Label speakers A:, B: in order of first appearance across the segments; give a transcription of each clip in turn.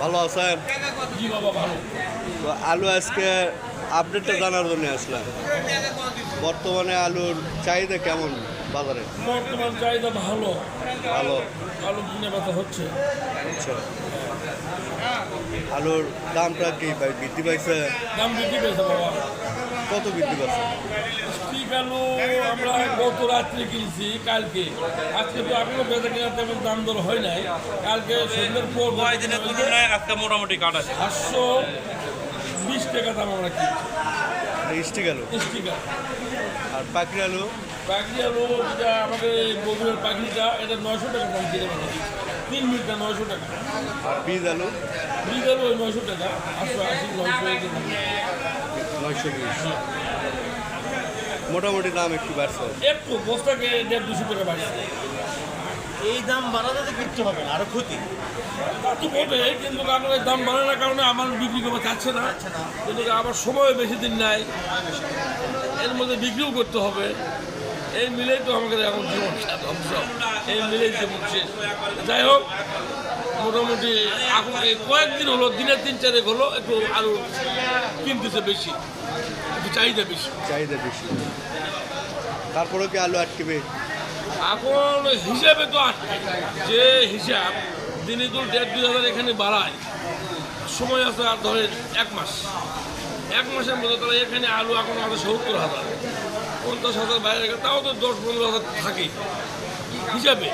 A: ভালো আছেন? তো আলু আজকে আপডেটটা জানার জন্য আসলাম। বর্তমানে আলুর চাহিদা কেমন বাজারে?
B: বর্তমান চাহিদা ভালো।
A: ভালো।
B: আলু কিনে বেচা হচ্ছে।
A: আচ্ছা। আলুর দামটা কি পাই- বৃদ্ধি পাইছে?
B: দাম বৃদ্ধি পেয়েছে বাবা।
A: কত বৃদ্ধি পাইছে?
B: স্টিক আলু আমরা গত রাত্রে কিনছি কালকে। আজকে তো এখনও বেচা কেনার তেমন দাম দর হয় নাই। কালকে সন্ধ্যের পর
C: কয়েকদিনের তুলনায় আজকে মোটামুটি কাট আছে
B: সাতশো বিশ টাকা দাম আমরা কিনছি।
A: স্টিক আলু
B: স্টিক আলু
A: আর পাখি আলু?
B: পাখি আলু যেটা আমাদের বগুড়ার পাখিটা এটা নয়শো টাকা দাম কিনে তিন মিনিটটা নয়শো টাকা।
A: আর বীজ আলু?
B: বীজ আলু ওই নয়শো টাকা। আটশো আশি নয়শো এই
A: নয়শো বিশ। মোটামুটি দাম একটু বাড়ছে।
B: একটু বস্তাকে দেড় দুশো টাকা বাড়ছে।
C: এই দাম বাড়াতে তো কিচ্ছু হবে না আরও ক্ষতি।
B: তা বটে কিন্তু কারণে দাম বাড়ানোর কারণে আমার বিক্রি করতে চাচ্ছে না। কিন্তু আবার সময় বেশি দিন নাই। এর মধ্যে বিক্রিও করতে হবে। এই মিলেই তো আমাদের এখন জীবন ধ্বংস এই মিলেই জীবন শেষ। যাই হোক মোটামুটি এখন কয়েকদিন হলো দিনের তিন চারেক হলো একটু আরও কিনতেছে বেশি। চাহিদা বেশি।
A: চাহিদা বেশি। তারপরেও কি আলু আটকেবে?
B: এখন হিসাবে তো আটকে। যে হিসাব দিনে তো দেড় দুই হাজার এখানে বাড়ায় সময় আছে আর ধরেন এক মাস। এক মাসের মধ্যে তাহলে এখানে আলু এখন আছে সত্তর হাজার পঞ্চাশ হাজার বাইরে গেলে তাও তো দশ পনেরো হাজার থাকে। হিসাবে।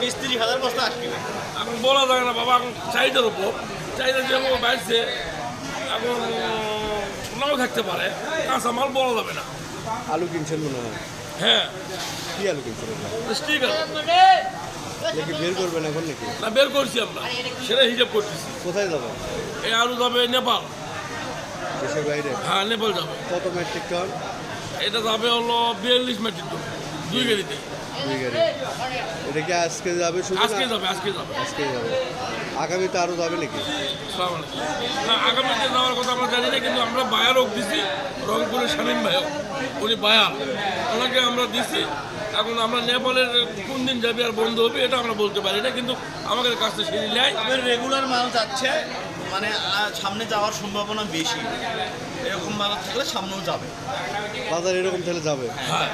C: বিশ তিরিশ হাজার বস্তা আসবে
B: এখন বলা যায় না বাবা এখন চাহিদার উপর। চাহিদা যেমন বাড়ছে এখন নাও থাকতে পারে কাঁচা মাল বলা যাবে না।
A: আলু কিনছেন মনে হয়?
B: হ্যাঁ।
A: কি আলু কিনছেন
B: আছে
A: এটা বের করবেন এখন নাকি?
B: না বের করছি আমরা। সেটা হিসাব করতেছি।
A: কোথায় যাবেন
B: এই আলু যাবে নেপাল।
A: দেশের বাইরে?
B: হ্যাঁ নেপাল যাবে।
A: কত মেট্রিক টন
B: এটা যাবে হলো বিয়াল্লিশ মেট্রিক টন দুই গাড়িতে
A: দুই গাড়ি এটা কি আজকে যাবে শুধু
B: আজকে? যাবে আজকে যাবে।
A: আজকে যাবে। আগামীতে আরও যাবে নাকি?
B: আলাইকুম। না আগামীতে যাওয়ার কথা আমরা জানি না কিন্তু আমরা বায়ারও দিছি রংপুরের শামীম ভাইও উনি বায়ার। ওনাকে আমরা দিছি। এখন আমরা নেপালের কোন দিন যাবে আর বন্ধ হবে এটা আমরা বলতে পারি না কিন্তু আমাদের কাছ থেকে সেই নেয়।
C: রেগুলার মাল যাচ্ছে মানে আহ, সামনে যাওয়ার সম্ভাবনা বেশি। এরকম মাল থাকলে সামনেও যাবে।
A: বাজার এরকম তাহলে যাবে?
B: হ্যাঁ।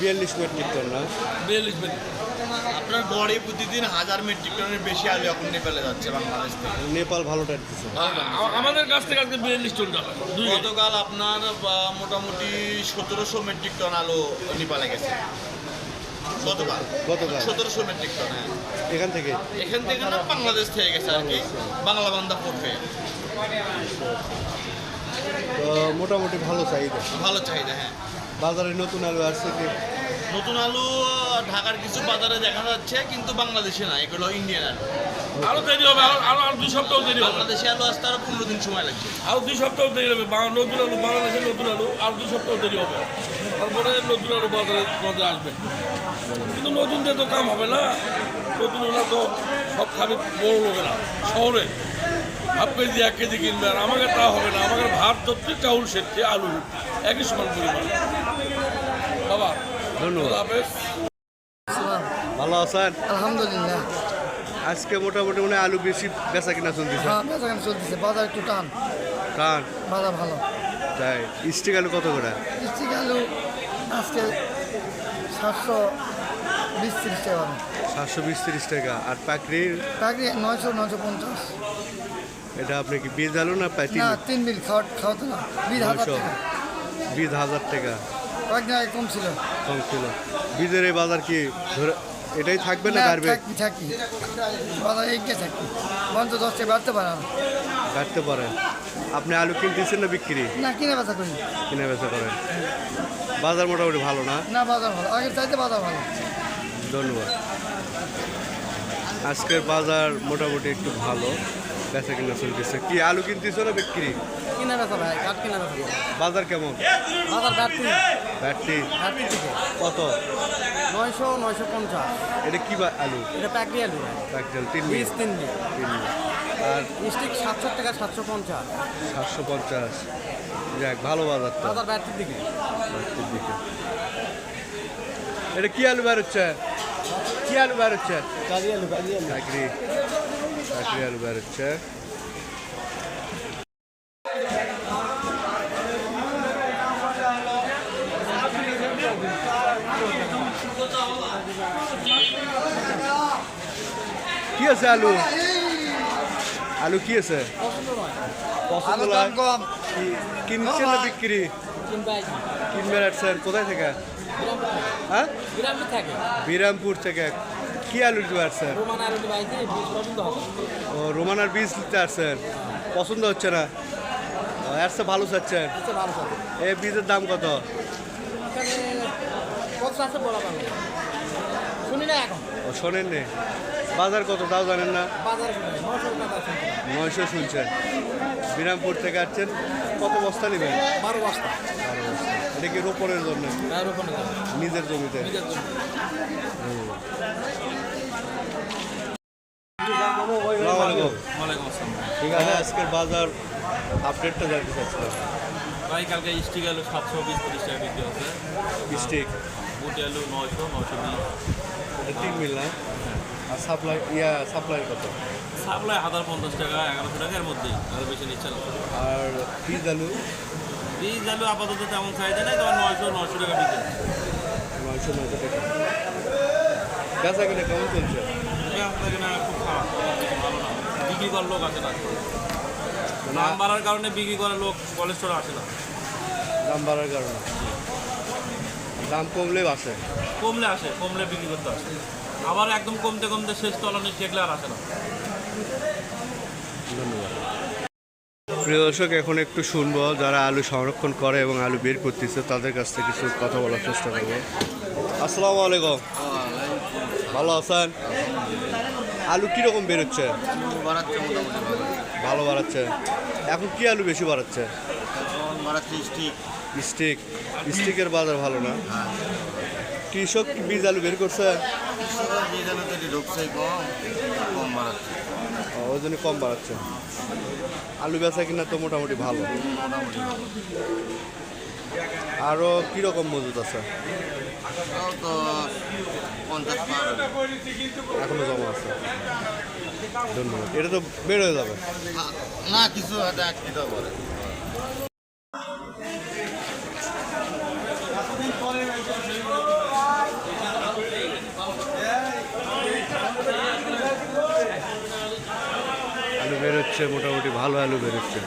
A: বিয়াল্লিশ মেট্রিক টন না?
B: বিয়াল্লিশ মেট্রিক
C: আপনার গড়ে প্রতিদিন হাজার মেট্রিক টনের বেশি আলু এখন নেপালে যাচ্ছে বাংলাদেশ থেকে।
A: নেপাল ভালো টাইট দিচ্ছে
B: আমাদের কাছ থেকে আজকে বিয়াল্লিশ টন।
C: গতকাল আপনার মোটামুটি সতেরোশো মেট্রিক টন আলু নেপালে গেছে। গতকাল।
A: গতকাল।
C: সতেরোশো মেট্রিক টন হ্যাঁ।
A: এখান থেকে?
C: এখান থেকে না বাংলাদেশ থেকে গেছে আর কি বাংলা
A: তো মোটামুটি ভালো চাহিদা।
C: ভালো চাহিদা হ্যাঁ।
A: বাজারে নতুন আলু আসছে কি?
C: নতুন আলু ঢাকার কিছু বাজারে দেখা যাচ্ছে কিন্তু বাংলাদেশে না এগুলো ইন্ডিয়ান আলু।
B: আরও দেরি হবে আরও আরও আরও দুই সপ্তাহ দেরি হবে।
C: বাংলাদেশে আলু আসতে আরও পনেরো দিন সময় লাগছে
B: আরও দুই সপ্তাহ দেরি হবে নতুন আলু বাংলাদেশের নতুন আলু আর দুই সপ্তাহ দেরি হবে। তারপরে নতুন আলু বাজারে বাজারে আসবে। কিন্তু নতুন দিয়ে তো কাম হবে না। নতুন ওরা তো সব খাবে বড় লোকে না শহরে। হাফ কেজি এক কেজি কিনবে আর আমাকে তা হবে না। আমাকে ভাত ধরতে চাউল সেরতে আলু একই সমান পরিমাণ। বাবা
A: ধন্যবাদ।
B: হাফেজ।
A: ভালো আছেন?
D: আলহামদুলিল্লাহ।
A: আজকে মোটামুটি মানে আলু বেশি বেচা কিনা চলতেছে।
D: হ্যাঁ বেচাকেনা চলতেছে। বাজার একটু টান।
A: কারণ
D: বাজার ভালো।
A: তাই স্টিক আলু কত করে?
D: মিষ্টি আলু আজকে সাতশো বিশ তিরিশ টাকা।
A: সাতশো বিশ তিরিশ টাকা। আর পাকড়ির?
D: চাকরি নয়শো নয়শো পঞ্চাশ।
A: এটা আপনি কি বীজ আলু না প্যাটি
D: না তিন বিল খাওয়া খাওয়াতে না বিল হাজার টাকা।
A: বীজ হাজার টাকা।
D: কয়েকদিন আগে কম ছিল।
A: কম ছিল। বীজের এই বাজার কি ধরে এটাই থাকবে না বাড়বে?
D: থাকি থাকি বাজার এগিয়ে থাকি বন্ধ দশ টাকা বাড়তে পারে
A: বাড়তে পারে। আপনি আলু কিনতেছেন না বিক্রি?
D: না কিনে বেচা করি।
A: কিনে বেচা করেন। বাজার মোটামুটি ভালো না?
D: না বাজার ভালো। আগের চাইতে বাজার ভালো।
A: ধন্যবাদ। আজকের বাজার মোটামুটি একটু ভালো। বেচা কিনা চলতেছে। কি আলু কিনতেছো না বিক্রি?
D: কিনে বেচা ভাই কাঠ কিনে বেচা
A: বাজার কেমন?
D: বাজার
A: ব্যাটটি?
D: বাড়তি থেকে।
A: কত?
D: নয়শো নয়শো পঞ্চাশ।
A: এটা কি আলু?
D: এটা প্যাকরি আলু
A: তিন মিনিট
D: তিন দিন
A: তিন মিনিট আর
D: মিষ্টি সাতশো টাকা সাতশো পঞ্চাশ।
A: সাতশো পঞ্চাশ। যাক ভালো বাজার
D: বাজার ব্যাটির দিকে।
A: রাত্রির দিকে। এটা কি আলু বের হচ্ছে?
D: কি
A: আলু বের হচ্ছে?
E: কাজী আলু কাজী আলু।
A: চাকরি আলু বের হচ্ছে কি আছে আলু আলু কি আছে পছন্দ নয়? কি- কিনছেন না বিক্রি কিনবেন আসছেন কোথায় থেকে হ্যাঁ বিরামপুর থেকে কি আলু নিতে আসছেন
F: রোমান আর বীজ
A: ও নিতে আসছেন পছন্দ হচ্ছে না? ও, আসছে ভালো চাচ্ছেন এই বীজের দাম কত? ও শোনেন নে। বাজার কত তাও জানেন না। নয়শো শুনছেন। বিরামপুর থেকে আসছেন। কত বস্তা নেবেন?
F: বারো বস্তা।
A: বারো বস্তা। এটা কি রোপণের জন্য?
F: যাবে
A: নিজের জমিতে? ঠিক আছে? আজকের বাজার আপডেটটা জানতে চাচ্ছিলাম।
G: ভাই কালকে স্টিক আলু সাতশো বিশ তিরিশ টাকা বিক্রি হচ্ছে।
A: স্টিক?
G: বুটি আলু নয়শো নয়শো বিশ।
A: মিল না? আর সাপ্লাই ইয়া সাপ্লাই কত?
G: সাপ্লাই হাজার পঞ্চাশ টাকা এগারোশো টাকার মধ্যেই। আর বেশি নিচ্ছে না।
A: আর বীজ আলু?
G: বীজ আলু আপাতত তেমন চাহিদা নেই তবে নয়শো নয়শো টাকা বিক্রি
A: নয়শো নয়শো টাকা। বেচা কিনা কেমন চলছে?
G: আপনাকে না খুব খারাপ ভালো না। বিক্রি করার লোক আসে না। দাম বাড়ার কারণে বিক্রি করার লোক কলেস্টোরে আসে না।
A: দাম বাড়ার কারণে? দাম কমলে বাসে
G: কমলে আসে কমলে বিক্রি করতে আসে। আবার একদম কমতে কমতে শেষ তলানি ঠেকলে আর আসে না।
A: প্রিয় দর্শক এখন একটু শুনব যারা আলু সংরক্ষণ করে এবং আলু বের করতেছে তাদের কাছ থেকে কিছু কথা বলার চেষ্টা করব। আসসালামু আলাইকুম। ভালো আছেন? আলু কীরকম বেরোচ্ছে
H: ভালো।
A: বাড়াচ্ছে। এখন কি আলু বেশি বাড়াচ্ছে?
H: স্টিক
A: স্টিক স্টিকের বাজার ভালো না? কৃষক কি বীজ আলু বের করছে?
H: কম। কম বাড়াচ্ছে।
A: ওই জন্য কম বাড়াচ্ছে। আলু বেচা কিনা তো মোটামুটি ভালো। আরও কীরকম মজুদ আছে? এখনও জমা আছে। ধন্যবাদ। এটা তো বের হয়ে যাবে।
H: না কিছু হাতে
A: মোটামুটি ভালো আলু বেরোচ্ছে